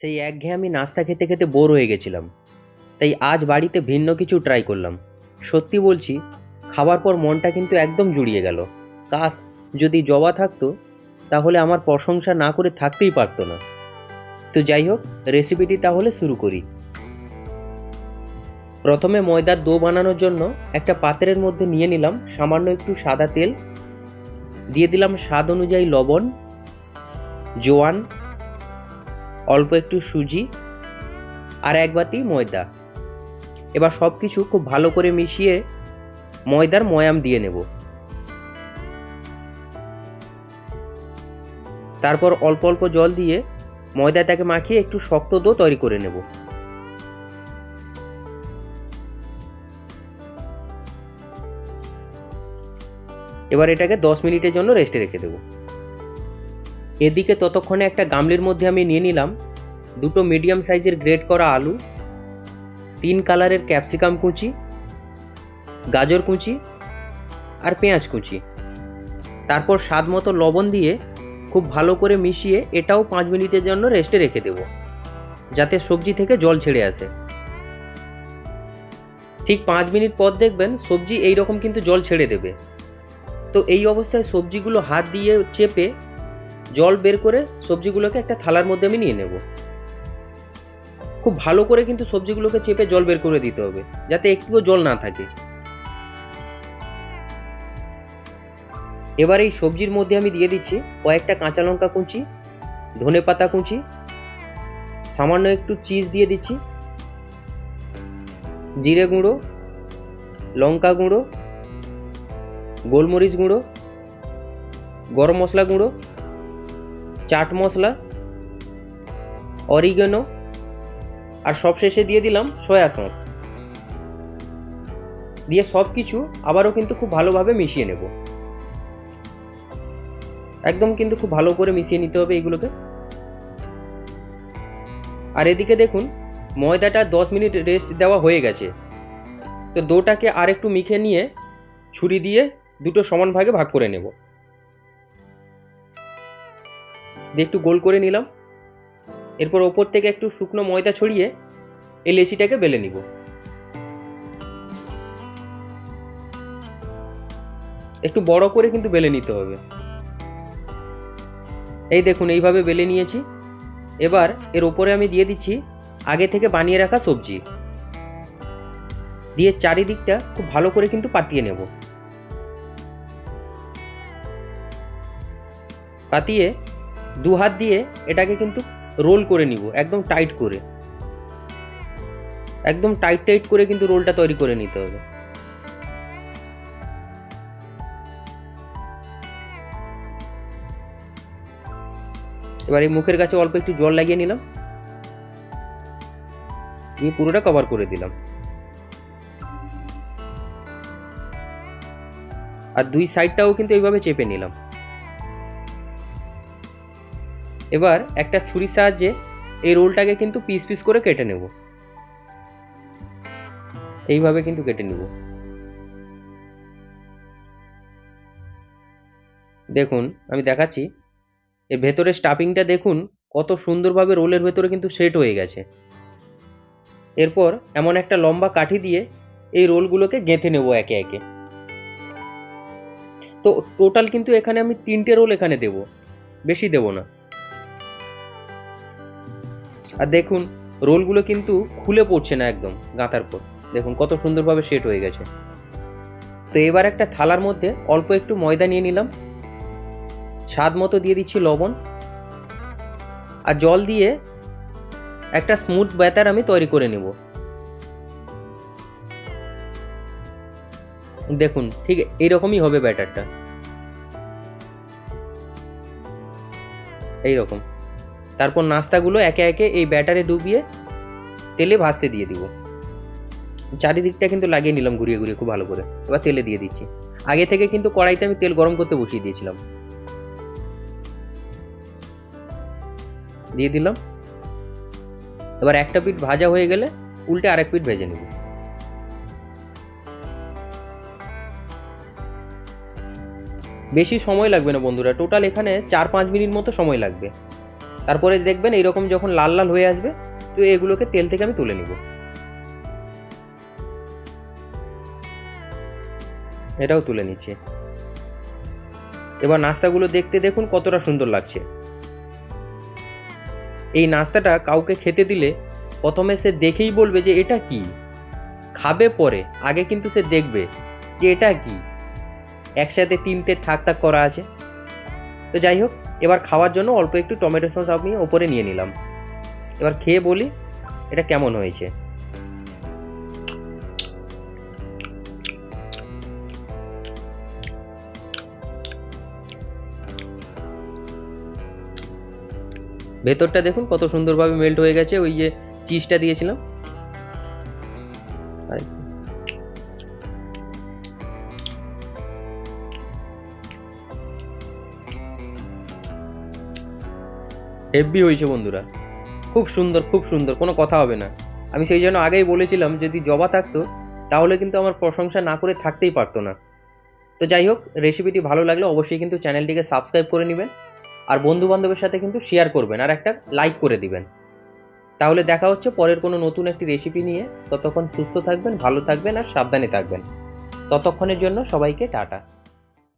সেই একঘেয়েমি নাস্তা খেতে খেতে বোর হয়ে গেছিলাম। তাই আজ বাড়িতে ভিন্ন কিছু ট্রাই করলাম। সত্যি বলছি, খাবার পর মনটা কিন্তু একদম জুড়িয়ে গেল। কাশ, যদি জবা থাকতো, তাহলে আমার প্রশংসা না করে থাকতেই পারতো না। তো যাই হোক রেসিপিটি তাহলে শুরু করি। প্রথমে ময়দার দো বানানোর জন্য একটা পাত্রের মধ্যে নিয়ে নিলাম সামান্য একটু সাদা তেল। দিয়ে দিলাম স্বাদ অনুযায়ী লবণ, জোয়ান অল্প একটু সুজি আর এক বাটি ময়দা। এবার সব কিছু খুব ভালো করে মিশিয়ে ময়দার ময়াম দিয়ে নেব। তারপর অল্প অল্প জল দিয়ে ময়দাটাকে মাখিয়ে একটু শক্ত দো তৈরি করে নেব। এবার এটাকে দশ মিনিটের জন্য রেস্টে রেখে দেবো। এদিকে ততক্ষণে একটা গামলির মধ্যে আমি নিয়ে নিলাম দুটো মিডিয়াম সাইজের গ্রেট করা আলু, তিন কালারের ক্যাপসিকাম কুচি, গাজর কুচি আর পেঁয়াজ কুচি। তারপর স্বাদ মতো লবণ দিয়ে খুব ভালো করে মিশিয়ে এটাও পাঁচ মিনিটের জন্য রেস্টে রেখে দেব, যাতে সবজি থেকে জল ছেড়ে আসে। ঠিক পাঁচ মিনিট পর দেখবেন সবজি এই রকম কিন্তু জল ছেড়ে দেবে। তো এই অবস্থায় সবজিগুলো হাত দিয়ে চেপে জল বের করে সবজিগুলোকে একটা থালার মধ্যে আমি নিয়ে নেব। খুব ভালো করে কিন্তু সবজিগুলোকে চেপে জল বের করে দিতে হবে, যাতে একটুও জল না থাকে। এবার এই সবজির মধ্যে আমি দিয়ে দিচ্ছি কয়েকটা কাঁচা লঙ্কা কুচি, ধনে পাতা কুচি, সামান্য একটু চিজ দিয়ে দিচ্ছি, জিরে গুঁড়ো, লঙ্কা গুঁড়ো, গোলমরিচ গুঁড়ো, গরম মশলা গুঁড়ো চাট মশলা অরিগেনো আর সবশেষে দিয়ে দিলাম সয়া সস দিয়ে সব কিছু আবারও কিন্তু খুব ভালোভাবে মিশিয়ে নেব। একদম কিন্তু খুব ভালো করে মিশিয়ে নিতে হবে এগুলোকে। আর এদিকে দেখুন, ময়দাটা দশ মিনিট রেস্ট দেওয়া হয়ে গেছে। তো ডোটাকে আর একটু মিখে নিয়ে, ছুরি দিয়ে দুটো সমান ভাগে ভাগ করে নেব। দিয়ে একটু গোল করে নিলাম। এরপর ওপর থেকে একটু শুকনো ময়দা ছড়িয়ে এই লেচিটাকে বেলে নিব। একটু বড় করে কিন্তু বেলে নিতে হবে। এই দেখুন, এইভাবে বেলে নিয়েছি। এবার এর ওপরে আমি দিয়ে দিচ্ছি আগে থেকে বানিয়ে রাখা সবজি। দিয়ে চারিদিকটা খুব ভালো করে কিন্তু পাতিয়ে নেব। পাতিয়ে দু হাত দিয়ে এটাকে কিন্তু রোল করে নিব, একদম টাইট করে। একদম টাইট টাইট করে কিন্তু রোলটা তৈরি করে নিতে হবে। এবার এই মুখের কাছে অল্প একটু জল লাগিয়ে নিলাম। দিয়ে পুরোটা কভার করে দিলাম। আর দুই সাইডটাও কিন্তু এইভাবে চেপে নিলাম। এবার একটা ছুরির সাহায্যে এই রোলটাকে কিন্তু পিস পিস করে কেটে নেব। এইভাবে কিন্তু কেটে নেব। দেখুন, আমি দেখাচ্ছি। এর ভেতরে স্টাফিংটা দেখুন, কত সুন্দরভাবে রোলের ভেতরে কিন্তু সেট হয়ে গেছে। এরপর এমন একটা লম্বা কাঠি দিয়ে এই রোলগুলোকে গেঁথে নেব একে একে। তো টোটাল কিন্তু এখানে আমি তিনটে রোল এখানে দেব। বেশি দেব না। আর দেখুন, রোলগুলো কিন্তু খুলে পড়ছে না একদম গাঁথার পর দেখুন কত সুন্দরভাবে সেট হয়ে গেছে। তো এবার একটা থালার মধ্যে অল্প একটু ময়দা নিয়ে নিলাম। স্বাদ মতো দিয়ে দিচ্ছি লবণ। আর জল দিয়ে একটা স্মুথ ব্যাটার আমি তৈরি করে নেব। দেখুন, ঠিক এইরকমই হবে ব্যাটারটা। এইরকম। তারপর নাস্তাগুলো একে একে এই ব্যাটারে ডুবিয়ে তেলে ভাজতে দিয়ে দিব। চারিদিকটা কিন্তু লাগিয়ে নিলাম ঘুরিয়ে ঘুরিয়ে খুব ভালো করে। এবার তেলে দিয়ে দিচ্ছি। আগে থেকে কিন্তু কড়াইতে আমি তেল গরম করতে বসিয়ে দিয়েছিলাম। দিয়ে দিলাম। এবার একটা পিঠ ভাজা হয়ে গেলে উল্টে আরেক পিঠ ভেজে নেব। বেশি সময় লাগবে না বন্ধুরা। টোটাল এখানে চার পাঁচ মিনিট মতো সময় লাগবে। তারপরে দেখবেন এইরকম যখন লাল লাল হয়ে আসবে, তো এগুলোকে তেল থেকে আমি তুলে নিব। এটাও তুলে নিচ্ছি। এবার নাস্তাগুলো দেখতে দেখুন কতটা সুন্দর লাগছে। এই নাস্তাটা কাউকে খেতে দিলে প্রথমে সে দেখেই বলবে যে এটা কি? খাবে পরে, আগে কিন্তু সে দেখবে যে এটা কি? একসাথে তিনটে থাক থাক করা আছে। তো যাই হোক এবার খাওয়ার জন্য অল্প একটু টমেটো সস আমি ওপরে নিয়ে নিলাম। এবার খেয়ে বলি এটা কেমন হয়েছে। ভেতরটা দেখুন কত সুন্দরভাবে মেল্ট হয়ে গেছে, ওই যে চিজটা দিয়েছিলাম। আর- হেভি হয়েছে বন্ধুরা। খুব সুন্দর খুব সুন্দর, কোনো কথা হবে না। আমি সেই জন্য আগেই বলেছিলাম, যদি জবা থাকতো, তাহলে কিন্তু আমার প্রশংসা না করে থাকতেই পারতো না। তো যাই হোক রেসিপিটি ভালো লাগলে অবশ্যই কিন্তু চ্যানেলটিকে সাবস্ক্রাইব করে নেবেন, আর বন্ধু বান্ধবের সাথে কিন্তু শেয়ার করবেন, আর একটা লাইক করে দিবেন। তাহলে দেখা হচ্ছে পরের কোনো নতুন একটি রেসিপি নিয়ে। ততক্ষণ সুস্থ থাকবেন, ভালো থাকবেন, আর সাবধানে থাকবেন। ততক্ষণের জন্য সবাইকে টাটা।